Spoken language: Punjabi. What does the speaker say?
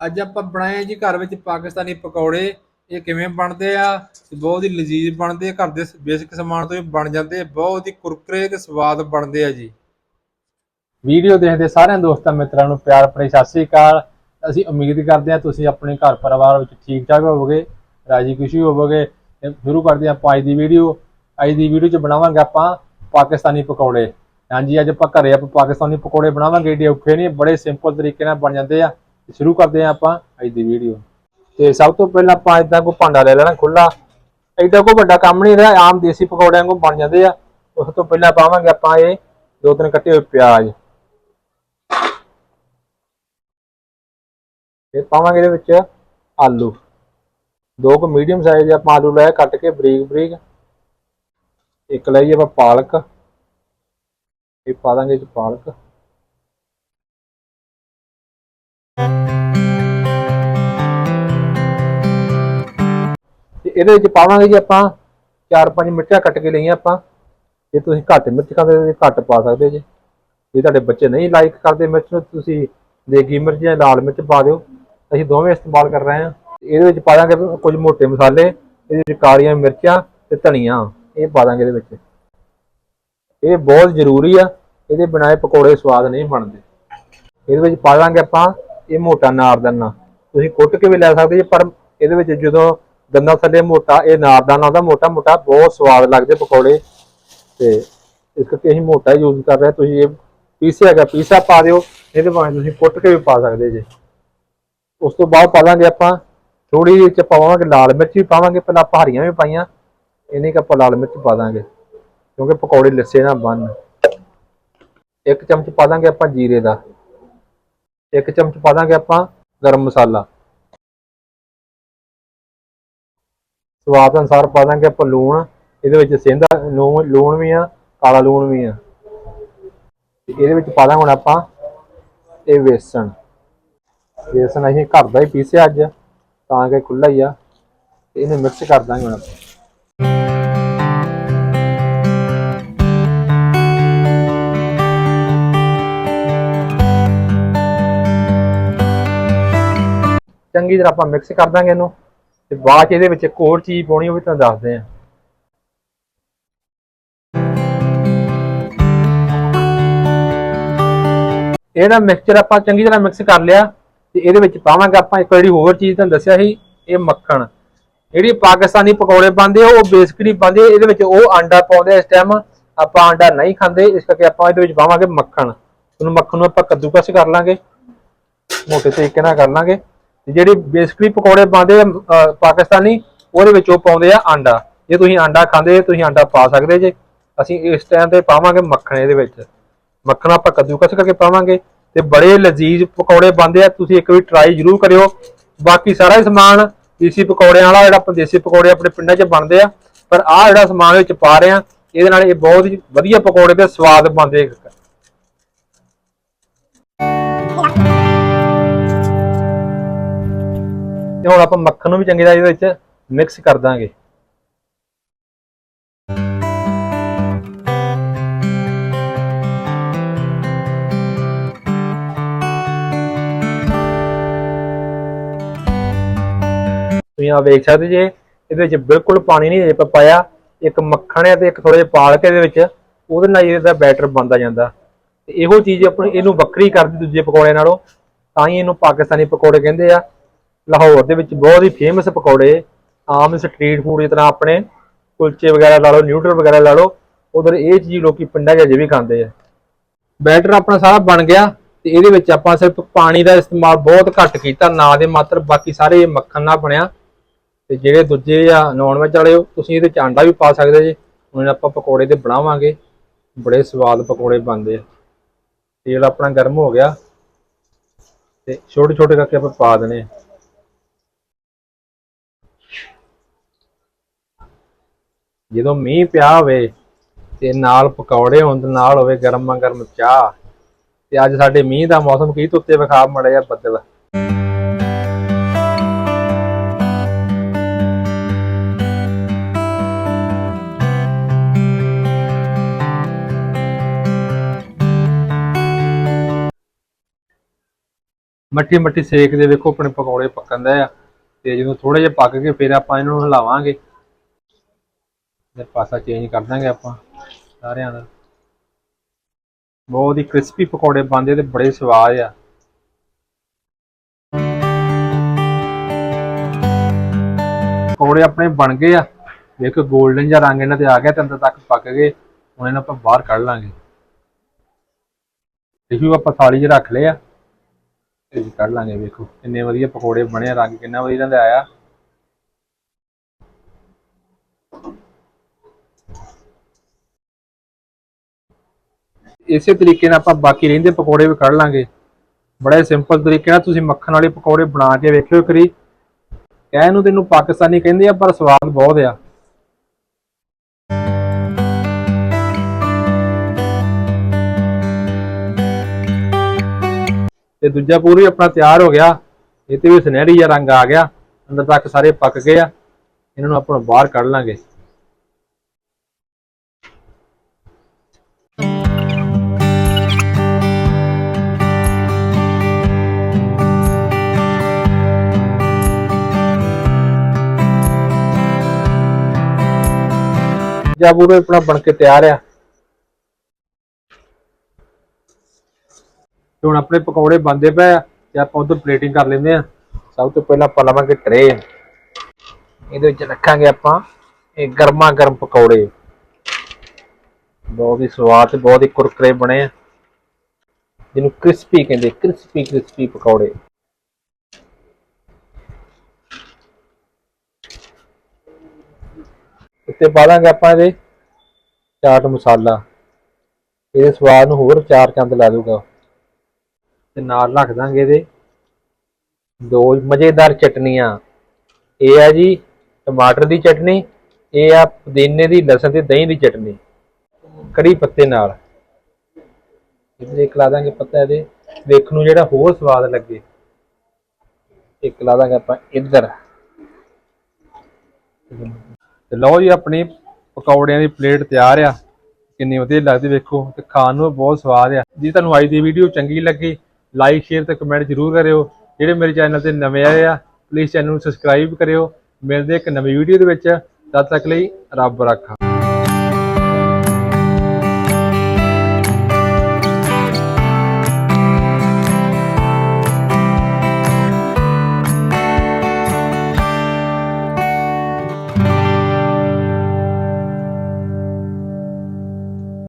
ਅੱਜ ਆਪਾਂ ਬਣਾਏ ਜੀ ਘਰ ਵਿੱਚ ਪਾਕਿਸਤਾਨੀ ਪਕੌੜੇ, ਇਹ ਕਿਵੇਂ ਬਣਦੇ ਆ? ਬਹੁਤ ਹੀ ਲਜ਼ੀਜ਼ ਬਣਦੇ ਘਰ ਦੇ ਬੇਸਿਕ ਸਮਾਨ ਤੋਂ ਹੀ ਬਣ ਜਾਂਦੇ ਬਹੁਤ ਹੀ ਕੁਰਕਰੇ ਤੇ ਸਵਾਦ ਬਣਦੇ ਆ ਜੀ। ਵੀਡੀਓ ਦੇਖਦੇ ਸਾਰਿਆਂ ਦੋਸਤਾਂ ਮਿੱਤਰਾਂ ਨੂੰ ਪਿਆਰ ਭਰੀ ਸਤਿ ਸ੍ਰੀ ਅਕਾਲ। ਅਸੀਂ ਉਮੀਦ ਕਰਦੇ ਹਾਂ ਤੁਸੀਂ ਆਪਣੇ ਘਰ ਪਰਿਵਾਰ ਵਿੱਚ ਠੀਕ ਠਾਕ ਹੋਵੋਗੇ, ਰਾਜੀ ਖੁਸ਼ੀ ਹੋਵੋਗੇ। ਸ਼ੁਰੂ ਕਰਦੇ ਹਾਂ ਆਪਾਂ ਅੱਜ ਦੀ ਵੀਡੀਓ। ਅੱਜ ਦੀ ਵੀਡੀਓ 'ਚ ਬਣਾਵਾਂਗੇ ਆਪਾਂ ਪਾਕਿਸਤਾਨੀ ਪਕੌੜੇ। ਹਾਂਜੀ, ਅੱਜ ਆਪਾਂ ਘਰੇ ਆਪਾਂ ਪਾਕਿਸਤਾਨੀ ਪਕੌੜੇ ਬਣਾਵਾਂਗੇ। ਏਡੇ ਔਖੇ ਨਹੀਂ, ਬੜੇ ਸਿੰਪਲ ਤਰੀਕੇ ਨਾਲ ਬਣ ਜਾਂਦੇ ਆ। ਤੇ ਸ਼ੁਰੂ ਕਰਦੇ ਹਾਂ ਆਪਾਂ ਅੱਜ ਦੀ ਵੀਡੀਓ ਤੇ ਸਭ ਤੋਂ ਪਹਿਲਾਂ ਆਪਾਂ ਇਦਾਂ ਕੋ ਭਾਂਡਾ ਲੈ ਲੈਣਾ ਖੁੱਲਾ ਏਡਾ ਕੋ ਵੱਡਾ ਕੰਮ ਨਹੀਂ ਰਿਹਾ, ਆਮ ਦੇਸੀ ਪਕੌੜਿਆਂ ਵਾਂਗੂ ਬਣ ਜਾਂਦੇ ਆ। ਉਸ ਤੋਂ ਪਹਿਲਾਂ ਪਾਵਾਂਗੇ ਆਪਾਂ ਇਹ ਦੋ ਤਿੰਨ ਕੱਟੇ ਹੋਏ ਪਿਆਜ਼। ਫਿਰ ਪਾਵਾਂਗੇ ਇਹਦੇ ਵਿੱਚ ਆਲੂ। ਦੋ ਕੁ ਮੀਡੀਅਮ ਸਾਈਜ਼ ਆਪਾਂ ਆਲੂ ਲੈ ਕੱਟ ਕੇ ਬਰੀਕ ਬਰੀਕ। ਇੱਕ ਲਈ ਆਪਾਂ ਪਾਲਕ। ਇਹ ਪਾ ਦਾਂਗੇ 'ਚ ਪਾਲਕ। ਇਹਦੇ ਵਿੱਚ ਪਾਵਾਂਗੇ ਜੀ ਆਪਾਂ ਚਾਰ ਪੰਜ ਮਿਰਚਾਂ ਕੱਟ ਕੇ ਲਈਆਂ ਆਪਾਂ। ਜੇ ਤੁਸੀਂ ਘੱਟ ਮਿਰਚ ਖਾਂਦੇ ਤਾਂ ਘੱਟ ਪਾ ਸਕਦੇ ਜੀ। ਜੇ ਤੁਹਾਡੇ ਬੱਚੇ ਨਹੀਂ ਲਾਈਕ ਕਰਦੇ ਮਿਰਚ ਨੂੰ, ਤੁਸੀਂ ਦੇਗੀ ਮਿਰਚ ਜਾਂ ਲਾਲ ਮਿਰਚ ਪਾ ਦਿਓ। ਅਸੀਂ ਦੋਵੇਂ ਇਸਤੇਮਾਲ ਕਰ ਰਹੇ ਹਾਂ। ਇਹਦੇ ਵਿੱਚ ਪਾ ਦਾਂਗੇ ਕੁਝ ਮੋਟੇ ਮਸਾਲੇ, ਇਹਦੇ ਵਿੱਚ ਕਾਲੀਆਂ ਮਿਰਚਾਂ ਤੇ ਧਨੀਆ। ਇਹ ਪਾ ਦਾਂਗੇ ਇਹਦੇ ਵਿੱਚ। ਇਹ ਬਹੁਤ ਜ਼ਰੂਰੀ ਆ, ਇਹਦੇ ਬਣਾਏ ਪਕੌੜੇ ਸਵਾਦ ਨਹੀਂ ਬਣਦੇ। ਇਹਦੇ ਵਿੱਚ ਪਾ ਦਾਂਗੇ ਆਪਾਂ, ਇਹ ਮੋਟਾ ਨਾਰਦਾਨਾ ਤੁਸੀਂ ਕੁੱਟ ਕੇ ਵੀ ਲੈ ਸਕਦੇ ਜੀ, ਪਰ ਇਹਦੇ ਵਿੱਚ ਜਦੋਂ ਗੰਨਾ ਥੱਲੇ ਮੋਟਾ, ਇਹ ਨਾਰਦਾਨਾ ਉਹਦਾ ਮੋਟਾ ਮੋਟਾ ਬਹੁਤ ਸਵਾਦ ਲੱਗਦੇ ਪਕੌੜੇ। ਤੇ ਇਸ ਕਰਕੇ ਅਸੀਂ ਮੋਟਾ ਯੂਜ਼ ਕਰ ਰਹੇ ਤੁਸੀਂ ਇਹ ਪੀਸਿਆ ਹੈਗਾ, ਪੀਸਾ ਪਾ ਦਿਓ। ਇਹਦੇ ਭਾਵੇਂ ਤੁਸੀਂ ਕੁੱਟ ਕੇ ਵੀ ਪਾ ਸਕਦੇ ਜੇ। ਉਸ ਤੋਂ ਬਾਅਦ ਪਾ ਦਾਂਗੇ ਆਪਾਂ ਥੋੜੀ ਜਿਹੀ ਚ ਪਾਵਾਂਗੇ ਲਾਲ ਮਿਰਚ ਵੀ ਪਾਵਾਂਗੇ। ਪਹਿਲਾਂ ਆਪਾਂ ਹਰੀਆਂ ਵੀ ਪਾਈਆਂ। ਇਹਨੇ ਕਿ ਆਪਾਂ ਲਾਲ ਮਿਰਚ ਪਾ ਦਾਂਗੇ, ਕਿਉਂਕਿ ਪਕੌੜੇ ਲੱਸੇ ਨਾ ਬਣ ਇੱਕ ਚਮਚ ਪਾ ਦਾਂਗੇ ਆਪਾਂ ਜੀਰੇ ਦਾ। ਇੱਕ ਚਮਚ ਪਾ ਦਾਂਗੇ ਆਪਾਂ ਗਰਮ ਮਸਾਲਾ। ਸਵਾਦ ਅਨੁਸਾਰ ਪਾ ਦਾਂਗੇ, ਆਪਾਂ ਲੂਣ, ਇਹਦੇ ਵਿੱਚ ਸੇਂਦਾ ਲੂਣ ਲੂਣ ਵੀ ਆ, ਕਾਲਾ ਲੂਣ ਵੀ ਆ। ਇਹਦੇ ਵਿੱਚ ਪਾ ਦਾਂਗੇ ਹੁਣ ਆਪਾਂ ਇਹ ਵੇਸਣ। ਵੇਸਣ ਅਸੀਂ ਘਰ ਦਾ ਹੀ ਪੀਸਿਆ ਅੱਜ, ਤਾਂ ਕਿ ਖੁੱਲਾ ਹੀ ਆ। ਇਹਨੂੰ ਮਿਕਸ ਕਰ ਦਾਂਗੇ ਹੁਣ ਆਪਾਂ। ਚੰਗੀ ਤਰ੍ਹਾਂ ਆਪਾਂ ਮਿਕਸ ਕਰ ਦਾਂਗੇ ਇਹਨੂੰ। ਤੇ ਬਾਅਦ ਚ ਇਹਦੇ ਵਿੱਚ ਇੱਕ ਹੋਰ ਚੀਜ਼ ਪਾਉਣੀ ਉਹ ਵੀ ਤੁਹਾਨੂੰ ਦੱਸਦੇ ਆ। ਇਹਦਾ ਮਿਕਸਚਰ ਆਪਾਂ ਚੰਗੀ ਤਰ੍ਹਾਂ ਮਿਕਸ ਕਰ ਲਿਆ ਤੇ ਇਹਦੇ ਵਿੱਚ ਪਾਵਾਂਗੇ ਆਪਾਂ ਇੱਕ ਜਿਹੜੀ ਹੋਰ ਚੀਜ਼ ਤੁਹਾਨੂੰ ਦੱਸਿਆ ਸੀ, ਇਹ ਮੱਖਣ। ਜਿਹੜੀ ਪਾਕਿਸਤਾਨੀ ਪਕੌੜੇ ਪਾਉਂਦੇ ਆ, ਉਹ ਬੇਸਿਕਲੀ ਪਾਉਂਦੇ ਇਹਦੇ ਵਿੱਚ ਉਹ ਆਂਡਾ ਪਾਉਂਦੇ ਆ ਇਸ ਟਾਈਮ ਆਪਾਂ ਆਂਡਾ ਨਹੀਂ ਖਾਂਦੇ, ਇਸ ਕਰਕੇ ਆਪਾਂ ਇਹਦੇ ਵਿੱਚ ਪਾਵਾਂਗੇ ਮੱਖਣ। ਉਹਨੂੰ ਮੱਖਣ ਨੂੰ ਆਪਾਂ ਕੱਦੂਕਸ ਕਰ ਲਾਂਗੇ, ਮੋਟੇ ਤਰੀਕੇ ਨਾਲ ਕਰ ਲਾਂਗੇ। ਤੇ ਜਿਹੜੇ ਬੇਸਿਕਲੀ ਪਕੌੜੇ ਬਣਦੇ ਆ ਪਾਕਿਸਤਾਨੀ, ਉਹਦੇ ਵਿੱਚ ਉਹ ਪਾਉਂਦੇ ਆ ਆਂਡਾ ਜੇ ਤੁਸੀਂ ਆਂਡਾ ਖਾਂਦੇ, ਤੁਸੀਂ ਆਂਡਾ ਪਾ ਸਕਦੇ ਜੇ। ਅਸੀਂ ਇਸ ਟਾਈਮ ਤੇ ਪਾਵਾਂਗੇ ਮੱਖਣ ਇਹਦੇ ਵਿੱਚ। ਮੱਖਣ ਆਪਾਂ ਕੱਦੂਕਸ ਕਰਕੇ ਪਾਵਾਂਗੇ। ਤੇ ਬੜੇ ਲਜ਼ੀਜ਼ ਪਕੌੜੇ ਬਣਦੇ ਆ, ਤੁਸੀਂ ਇੱਕ ਵਾਰੀ ਟਰਾਈ ਜ਼ਰੂਰ ਕਰਿਓ। ਬਾਕੀ ਸਾਰਾ ਹੀ ਸਮਾਨ ਦੇਸੀ ਪਕੌੜਿਆਂ ਵਾਲਾ, ਜਿਹੜਾ ਆਪਾਂ ਦੇਸੀ ਪਕੌੜੇ ਆਪਣੇ ਪਿੰਡਾਂ 'ਚ ਬਣਦੇ ਆ। ਪਰ ਆਹ ਜਿਹੜਾ ਸਮਾਨ ਵਿੱਚ ਪਾ ਰਹੇ ਆ, ਇਹਦੇ ਨਾਲ ਇਹ ਬਹੁਤ ਹੀ ਵਧੀਆ ਪਕੌੜੇ ਤੇ ਸਵਾਦ ਬਣਦੇ ਤੇ ਹੁਣ ਆਪਾਂ ਮੱਖਣ ਨੂੰ ਵੀ ਚੰਗੀ ਤਰ੍ਹਾਂ ਇਹਦੇ ਵਿੱਚ ਮਿਕਸ ਕਰ ਦਾਂਗੇ। ਤੁਸੀਂ ਆ ਵੇਖ ਸਕਦੇ ਜੇ, ਇਹਦੇ ਵਿੱਚ ਬਿਲਕੁਲ ਪਾਣੀ ਨਹੀਂ ਜੇ ਪਾਇਆ। ਇੱਕ ਮੱਖਣ ਹੈ ਤੇ ਇੱਕ ਥੋੜੇ ਜਿਹਾ ਪਾਲਕ ਇਹਦੇ ਵਿੱਚ, ਉਹਦੇ ਨਾਲ ਇਹਦਾ ਬੈਟਰ ਬਣਦਾ ਜਾਂਦਾ। ਤੇ ਇਹੋ ਚੀਜ਼ ਆਪਣੀ ਇਹਨੂੰ ਵੱਖਰੀ ਕਰਦੀ ਦੂਜੇ ਪਕੌੜੇ ਨਾਲੋਂ, ਤਾਂ ਹੀ ਇਹਨੂੰ ਪਾਕਿਸਤਾਨੀ ਪਕੌੜੇ ਕਹਿੰਦੇ ਆ। ਲਾਹੌਰ ਦੇ ਵਿੱਚ ਬਹੁਤ ਹੀ ਫੇਮਸ ਪਕੌੜੇ, ਆਮ ਸਟਰੀਟ ਫੂਡ ਜਿਸ ਤਰ੍ਹਾਂ ਆਪਣੇ, ਕੁਲਚੇ ਵਗੈਰਾ ਲਾ ਲਓ ਨਿਊਟਰ ਵਗੈਰਾ ਲਾ ਲਓ, ਉਧਰ ਇਹ ਚੀਜ਼ ਲੋਕੀ ਪਿੰਡਾਂ 'ਚ ਅਜੇ ਵੀ ਖਾਂਦੇ ਆ। ਬੈਟਰ ਆਪਣਾ ਸਾਰਾ ਬਣ ਗਿਆ ਤੇ ਇਹਦੇ ਵਿੱਚ ਆਪਾਂ ਸਿਰਫ ਪਾਣੀ ਦਾ ਇਸਤੇਮਾਲ ਬਹੁਤ ਘੱਟ ਕੀਤਾ, ਨਾ ਦੇ ਮਾਤਰ ਬਾਕੀ ਸਾਰੇ ਮੱਖਣ ਨਾਲ ਬਣਿਆ। ਤੇ ਜਿਹੜੇ ਦੂਜੇ ਆ ਨੌਨ ਵੈਜ ਵਾਲੇ ਉਹ ਤੁਸੀਂ ਇਹਦੇ ਚ ਆਂਡਾ ਵੀ ਪਾ ਸਕਦੇ ਜੀ, ਹੁਣ ਆਪਾਂ ਪਕੌੜੇ ਤੇ ਬਣਾਵਾਂਗੇ, ਬੜੇ ਸਵਾਦ ਪਕੌੜੇ ਬਣਦੇ ਆ। ਤੇਲ ਆਪਣਾ ਗਰਮ ਹੋ ਗਿਆ ਤੇ ਛੋਟੇ ਛੋਟੇ ਕਰਕੇ ਆਪਾਂ ਪਾ ਦਨੇ ਜਦੋਂ ਮੀਂਹ ਪਿਆ ਹੋਵੇ ਤੇ ਨਾਲ ਪਕੌੜੇ ਹੋਣ ਤੇ ਨਾਲ ਹੋਵੇ ਗਰਮਾ ਗਰਮ ਚਾਹ, ਤੇ ਅੱਜ ਸਾਡੇ ਮੀਂਹ ਦਾ ਮੌਸਮ ਕੀ ਤੁੱਤੇ ਵਿਖਾ ਮੜਿਆ ਬੱਦਲ। ਮੱਠੀ ਮੱਠੀ ਸੇਕ ਦੇ ਵੇਖੋ ਆਪਣੇ ਪਕੌੜੇ ਪੱਕਣ ਦੇ ਆ, ਤੇ ਜਦੋਂ ਥੋੜੇ ਜਿਹਾ ਪੱਕ ਕੇ ਫਿਰ ਆਪਾਂ ਇਹਨਾਂ ਨੂੰ ਹਿਲਾਵਾਂਗੇ। ਤੇ ਪਾਸਾ ਚੇਂਜ ਕਰ ਦਾਂਗੇ ਆਪਾਂ ਸਾਰਿਆਂ ਦਾ। ਬਹੁਤ ਹੀ ਕ੍ਰਿਸਪੀ ਪਕੌੜੇ ਬਣਦੇ ਤੇ ਬੜੇ ਸਵਾਦ ਆ। ਪਕੌੜੇ ਆਪਣੇ ਬਣ ਗਏ ਆ। ਵੇਖੋ 골ਡਨ ਜਿਹਾ ਰੰਗ ਇਹਨਾਂ ਤੇ ਆ ਗਿਆ ਤੇ ਅੰਦਰ ਤੱਕ ਪੱਕ ਗਏ। ਹੁਣ ਇਹਨਾਂ ਆਪਾਂ ਬਾਹਰ ਕੱਢ ਲਾਂਗੇ। ਦੇਖੋ ਆਪਾਂ ਥਾਲੀ 'ਚ ਰੱਖ ਲਏ ਆ। ਤੇ ਕੱਢ ਲਾਂਗੇ, ਵੇਖੋ ਕਿੰਨੇ ਵਧੀਆ ਪਕੌੜੇ ਬਣੇ ਰੰਗ ਕਿੰਨਾ ਵਧੀਆ ਇਹਨਾਂ ਦੇ ਆਇਆ। ਇਸੇ ਤਰੀਕੇ ਨਾਲ ਆਪਾਂ ਬਾਕੀ ਰਹਿੰਦੇ ਪਕੌੜੇ ਵੀ ਕੱਢ ਲਾਂਗੇ। ਬੜੇ ਸਿੰਪਲ ਤਰੀਕੇ ਨਾਲ ਤੁਸੀਂ ਮੱਖਣ ਵਾਲੇ ਪਕੌੜੇ ਬਣਾ ਕੇ ਵੇਖਿਓ ਕਰੀ ਕਹਿਣ ਨੂੰ ਤੈਨੂੰ ਪਾਕਿਸਤਾਨੀ ਕਹਿੰਦੇ ਆ, ਪਰ ਸਵਾਦ ਬਹੁਤ ਆ। ਤੇ ਦੂਜਾ ਪੂਰੀ ਆਪਣਾ ਤਿਆਰ ਹੋ ਗਿਆ। ਇਹ ਤੇ ਵੀ ਸੁਨਹਿਰੀ ਜਿਹਾ ਰੰਗ ਆ ਗਿਆ। ਅੰਦਰ ਤੱਕ ਸਾਰੇ ਪੱਕ ਗਏ ਆ। ਇਹਨਾਂ ਨੂੰ ਆਪਾਂ ਬਾਹਰ ਕੱਢ ਲਾਂਗੇ। ਜਾਂ ਪੂਰਾ ਆਪਣਾ ਬਣ ਕੇ ਤਿਆਰ ਆ। ਤੇ ਹੁਣ ਆਪਣੇ ਪਕੌੜੇ ਬਣਦੇ ਪਏ ਆ ਤੇ ਆਪਾਂ ਉਧਰ ਪਲੇਟਿੰਗ ਕਰ ਲੈਂਦੇ ਆ। ਸਭ ਤੋਂ ਪਹਿਲਾਂ ਆਪਾਂ ਲਵਾਂਗੇ ਟਰੇ। ਇਹਦੇ ਵਿੱਚ ਰੱਖਾਂਗੇ ਆਪਾਂ ਇਹ ਗਰਮਾ ਗਰਮ ਪਕੌੜੇ। ਬਹੁਤ ਹੀ ਸਵਾਦ ਤੇ ਬਹੁਤ ਹੀ ਕੁਰਕਰੇ ਬਣੇ ਆ। ਜਿਹਨੂੰ ਕ੍ਰਿਸਪੀ ਕਹਿੰਦੇ ਕ੍ਰਿਸਪੀ ਕ੍ਰਿਸਪੀ ਪਕੌੜੇ। ਉੱਤੇ ਪਾ ਦਾਂਗੇ ਆਪਾਂ ਇਹਦੇ ਚਾਟ ਮਸਾਲਾ। ਇਹਦੇ ਸਵਾਦ ਨੂੰ ਹੋਰ ਚਾਰ ਚੰਦ ਲਾ ਦੂਗਾ ਤੇ ਨਾਲ ਰੱਖ ਦਾਂਗੇ ਇਹਦੇ ਦੋ ਮਜ਼ੇਦਾਰ ਚਟਨੀਆਂ ਇਹ ਆ ਜੀ ਟਮਾਟਰ ਦੀ ਚਟਨੀ, ਇਹ ਆ ਪੁਦੀਨੇ ਦੀ, ਲਸਣ ਤੇ ਦਹੀਂ ਦੀ ਚਟਨੀ, ਕੜੀ ਪੱਤੇ ਨਾਲ। ਇਹਦੇ ਇੱਕ ਲਾ ਦਾਂਗੇ ਪੱਤਾ ਇਹਦੇ ਵੇਖਣ ਨੂੰ ਜਿਹੜਾ ਹੋਰ ਸਵਾਦ ਲੱਗੇ। ਇੱਕ ਲਾ ਦਾਂਗੇ ਆਪਾਂ ਇੱਧਰ। ਤੇ ਲਓ ਜੀ, ਆਪਣੀ ਪਕੌੜਿਆਂ ਦੀ ਪਲੇਟ ਤਿਆਰ ਆ। ਕਿੰਨੀ ਵਧੀਆ ਲੱਗਦੀ ਵੇਖੋ, ਤੇ ਖਾਣ ਨੂੰ ਬਹੁਤ ਸਵਾਦ ਆ। ਜੇ ਤੁਹਾਨੂੰ ਅੱਜ ਦੀ ਵੀਡੀਓ ਚੰਗੀ ਲੱਗੀ ਲਾਈਕ ਸ਼ੇਅਰ ਤੇ ਕਮੈਂਟ ਜ਼ਰੂਰ ਕਰਿਓ। ਜਿਹੜੇ ਮੇਰੇ ਚੈਨਲ ਤੇ ਨਵੇਂ ਆਏ ਆ ਪਲੀਜ਼ ਚੈਨਲ ਨੂੰ ਸਬਸਕ੍ਰਾਈਬ ਕਰਿਓ। ਮਿਲਦੇ ਇੱਕ ਨਵੀਂ ਵੀਡੀਓ ਦੇ ਵਿੱਚ। ਤਦ ਤੱਕ ਲਈ ਰੱਬ ਰਾਖਾ।